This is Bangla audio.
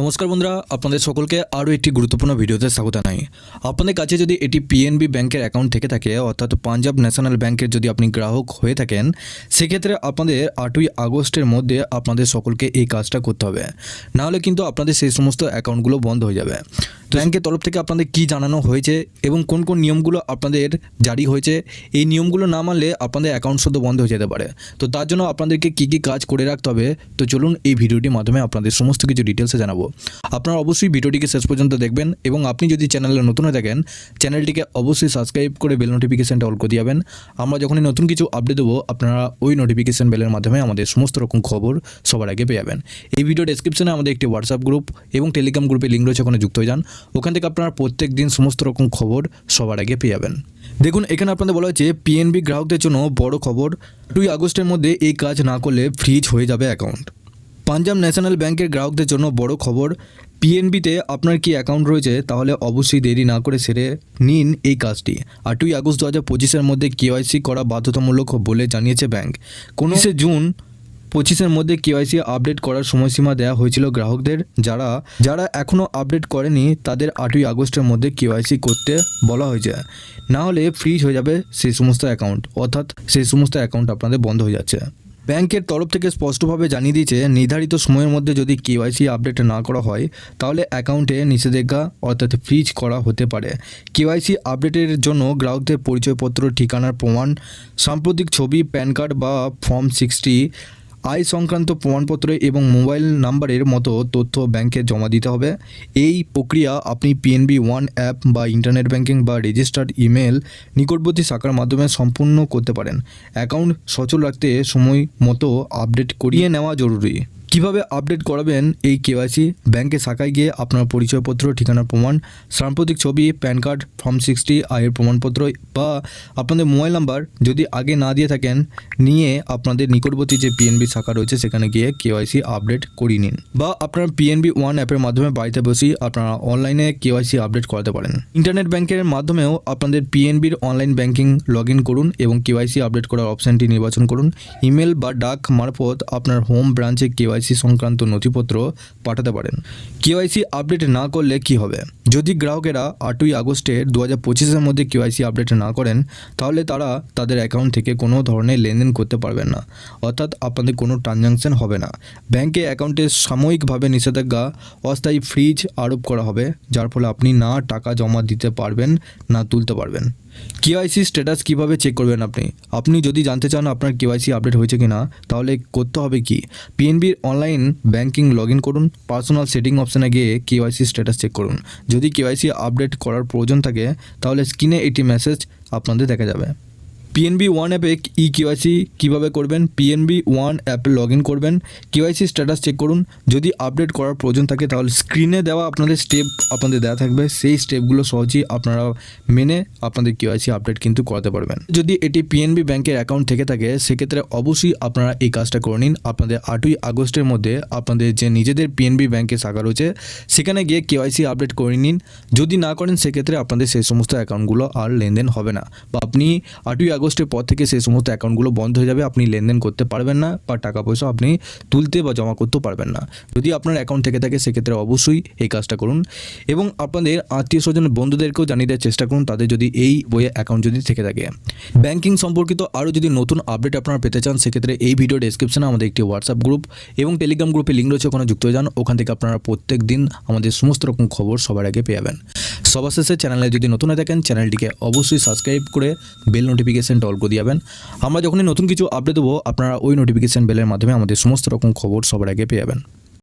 নমস্কার বন্ধুরা, আপনাদের সকলকে আরও একটি গুরুত্বপূর্ণ ভিডিওতে স্বাগত নাই আপনাদের কাছে যদি এটি পিএনবি ব্যাংকের অ্যাকাউন্ট থেকে থাকে, অর্থাৎ পাঞ্জাব ন্যাশনাল ব্যাংকের যদি আপনি গ্রাহক হয়ে থাকেন, সেক্ষেত্রে আপনাদের আটই আগস্টের মধ্যে আপনাদের সকলকে এই কাজটা করতে হবে। নাহলে কিন্তু আপনাদের সেই সমস্ত অ্যাকাউন্টগুলো বন্ধ হয়ে যাবে। ব্যাংকের তরফ থেকে আপনাদের কি জানানো হয়েছে এবং কোন কোন নিয়মগুলো আপনাদের জারি হয়েছে? এই নিয়মগুলো না মানলে আপনাদের অ্যাকাউন্ট শুধু বন্ধ হয়ে যেতে পারে। তো তার জন্য আপনাদেরকে কী কী কাজ করে রাখতে হবে, তো চলুন এই ভিডিওটির মাধ্যমে আপনাদের সমস্ত কিছু ডিটেলসে জানাব। আপনারা অবশ্যই ভিডিওটিকে শেষ পর্যন্ত দেখবেন এবং আপনি যদি চ্যানেলে নতুন হয়ে থাকেন, চ্যানেলটিকে অবশ্যই সাবস্ক্রাইব করে বেল নোটিফিকেশানটা অল করে দিয়াবেন। আমরা যখনই নতুন কিছু আপডেট দেবো, আপনারা ওই নোটিফিকেশান বেলের মাধ্যমে আমাদের সমস্ত রকম খবর সবার আগে পেয়ে যাবেন। এই ভিডিও ডেসক্রিপশনে আমাদের একটি হোয়াটসঅ্যাপ গ্রুপ এবং টেলিগ্রাম গ্রুপে লিঙ্ক রয়েছে, ওখানে যুক্ত হয়ে যান। ওখান থেকে আপনারা প্রত্যেক দিন সমস্ত রকম খবর সবার আগে পেয়ে যাবেন। দেখুন, এখানে আপনাদের বলা হয়েছে পিএনবি গ্রাহকদের জন্য বড় খবর, দুই আগস্টের মধ্যে এই কাজ না করলে ফ্রিজ হয়ে যাবে অ্যাকাউন্ট পাঞ্জাব ন্যাশনাল ব্যাংকের গ্রাহকদের জন্য বড় খবর পিএনবিতে আপনার কি অ্যাকাউন্ট রয়েছে, তাহলে অবশ্যই দেরি না করে সেরে নিন এই কাজটি। আটই আগস্ট দু হাজার পঁচিশের মধ্যে কেওয়াইসি করা বাধ্যতামূলক বলে জানিয়েছে ব্যাংক। উনিশে জুন পঁচিশের মধ্যে কেওয়াইসি আপডেট করার সময়সীমা দেওয়া হয়েছিল গ্রাহকদের। যারা যারা এখনও আপডেট করেনি, তাদের আটই আগস্টের মধ্যে কেওয়াইসি করতে বলা হয়েছে। না হলে ফ্রিজ হয়ে যাবে সেই সমস্ত অ্যাকাউন্ট অর্থাৎ সেই সমস্ত অ্যাকাউন্ট আপনাদের বন্ধ হয়ে যাচ্ছে। ব্যাংকের তরফ থেকে স্পষ্টভাবে জানিয়ে দিয়েছে, নির্ধারিত সময়ের মধ্যে যদি কেওয়াইসি আপডেট না করা হয়, তাহলে অ্যাকাউন্টে নিষেধাজ্ঞা অর্থাৎ ফ্রিজ করা হতে পারে। কেওয়াইসি আপডেটের জন্য গ্রাহকদের পরিচয়পত্র, ঠিকানার প্রমাণ, সাম্প্রতিক ছবি, প্যান কার্ড বা ফর্ম সিক্সটি আয় সংক্রান্ত প্রমাণপত্র এবং মোবাইল নাম্বারের মতো তথ্য ব্যাংকে জমা দিতে হবে। এই প্রক্রিয়া আপনি পিএনবি ওয়ান অ্যাপ বা ইন্টারনেট ব্যাংকিং বা রেজিস্টার্ড ইমেল নিকটবর্তী শাখার মাধ্যমে সম্পূর্ণ করতে পারেন। অ্যাকাউন্ট সচল রাখতে সময় মতো আপডেট করিয়ে নেওয়া জরুরি। কীভাবে আপডেট করাবেন এই কেওয়াইসি ব্যাংকে শাখায় গিয়ে আপনার পরিচয়পত্র ঠিকানার প্রমাণ, সাম্প্রতিক ছবি প্যান কার্ড ফর্ম সিক্সটি আয়ের প্রমাণপত্র বা আপনাদের মোবাইল নাম্বার যদি আগে না দিয়ে থাকেন, নিয়ে আপনাদের নিকটবর্তী যে পিএনবি শাখা রয়েছে সেখানে গিয়ে কেওয়াইসি আপডেট করিয়ে নিন। বা আপনার পিএনবি ওয়ান অ্যাপের মাধ্যমে বাড়িতে বসেই আপনারা অনলাইনে কেওয়াইসি আপডেট করাতে পারেন। ইন্টারনেট ব্যাংকের মাধ্যমেও আপনাদের পিএনবির অনলাইন ব্যাংকিং লগ করুন এবং কেওয়াইসি আপডেট করার অপশানটি নির্বাচন করুন। ইমেল বা ডাক মারফত আপনার হোম ব্রাঞ্চে কেওয়াইসি সংক্রান্ত নথিপত্র পাঠাতে পারেন। কেওয়াইসি আপডেট না করলে কি হবে? যদি গ্রাহকেরা আটই আগস্টের দু হাজার পঁচিশের মধ্যে কেওয়াইসি আপডেট না করেন, তাহলে তারা তাদের অ্যাকাউন্ট থেকে কোনো ধরনের লেনদেন করতে পারবেন না। অর্থাৎ আপনাদের কোনো ট্রানজাকশন হবে না। ব্যাংকে অ্যাকাউন্টে সাময়িকভাবে নিষেধাজ্ঞা, অস্থায়ী ফ্রিজ আরোপ করা হবে, যার ফলে আপনি না টাকা জমা দিতে পারবেন, না তুলতে পারবেন। কেওয়াইসি স্ট্যাটাস কীভাবে চেক করবেন আপনি? আপনি যদি জানতে চান আপনার কেওয়াইসি আপডেট হয়েছে কিনা, তাহলে করতে হবে কি? পিএনবির অনলাইন ব্যাংকিং লগ ইন করুন পার্সোনাল সেটিং অপশানে গিয়ে কেওয়াইসি স্ট্যাটাস চেক করুন। যদি কেওয়াইসি আপডেট করার প্রয়োজন থাকে, তাহলে স্ক্রিনে এটি মেসেজ আপনাদের দেখা যাবে। পিএনবি ওয়ান অ্যাপে ই কেওয়াইসি কীভাবে করবেন? পিএনবি ওয়ান অ্যাপে লগ ইন করবেন। কেওয়াইসি স্ট্যাটাস চেক করুন। যদি আপডেট করার প্রয়োজন থাকে, তাহলে স্ক্রিনে দেওয়া আপনাদের স্টেপ আপনাদের দেওয়া থাকবে। সেই স্টেপগুলো সহজেই আপনারা মেনে আপনাদের কেওয়াইসি আপডেট কিন্তু করাতে পারবেন। যদি এটি পিএনবি ব্যাংকের অ্যাকাউন্ট থেকে থাকে, সেক্ষেত্রে অবশ্যই আপনারা এই কাজটা করে নিন। আপনাদের আটই আগস্টের মধ্যে আপনাদের যে নিজেদের পিএনবি ব্যাংকে শাখা রয়েছে, সেখানে গিয়ে কেওয়াইসি আপডেট করে নিন। যদি না করেন, সেক্ষেত্রে আপনাদের সেই সমস্ত অ্যাকাউন্টগুলো আর লেনদেন হবে না। বা আপনি আটই আগস্টের পর থেকে সেই সমস্ত অ্যাকাউন্টগুলো বন্ধ হয়ে যাবে। আপনি লেনদেন করতে পারবেন না বা টাকা পয়সা আপনি তুলতে বা জমা করতেও পারবেন না। যদি আপনার অ্যাকাউন্ট থেকে থাকে, সেক্ষেত্রে অবশ্যই এই কাজটা করুন। এবং আপনাদের আত্মীয় স্বজন, বন্ধুদেরকেও জানিয়ে দেওয়ার চেষ্টা করুন, তাদের যদি এই বইয়ে অ্যাকাউন্ট যদি থেকে থাকে। ব্যাংকিং সম্পর্কিত আরও যদি নতুন আপডেট আপনারা পেতে চান, সেক্ষেত্রে এই ভিডিও ডেসক্রিপশনে আমাদের একটি হোয়াটসঅ্যাপ গ্রুপ এবং টেলিগ্রাম গ্রুপে লিঙ্ক রয়েছে, ওখানে যুক্ত হয়ে যান। ওখান থেকে আপনারা প্রত্যেক দিন আমাদের সমস্ত রকম খবর সবার আগে পেয়ে যাবেন। সবার শেষে চ্যানেলে যদি নতুন হয়ে থাকেন চ্যানেলটিকে অবশ্যই সাবস্ক্রাইব করে বেল নোটিফিকেশনটা অল করে দিয়াবেন। আমরা যখনই নতুন কিছু আপডেট দেবো, আপনারা ওই নোটিফিকেশান বেলের মাধ্যমে আমাদের সমস্ত রকম খবর সবার আগে পেয়ে যাবেন।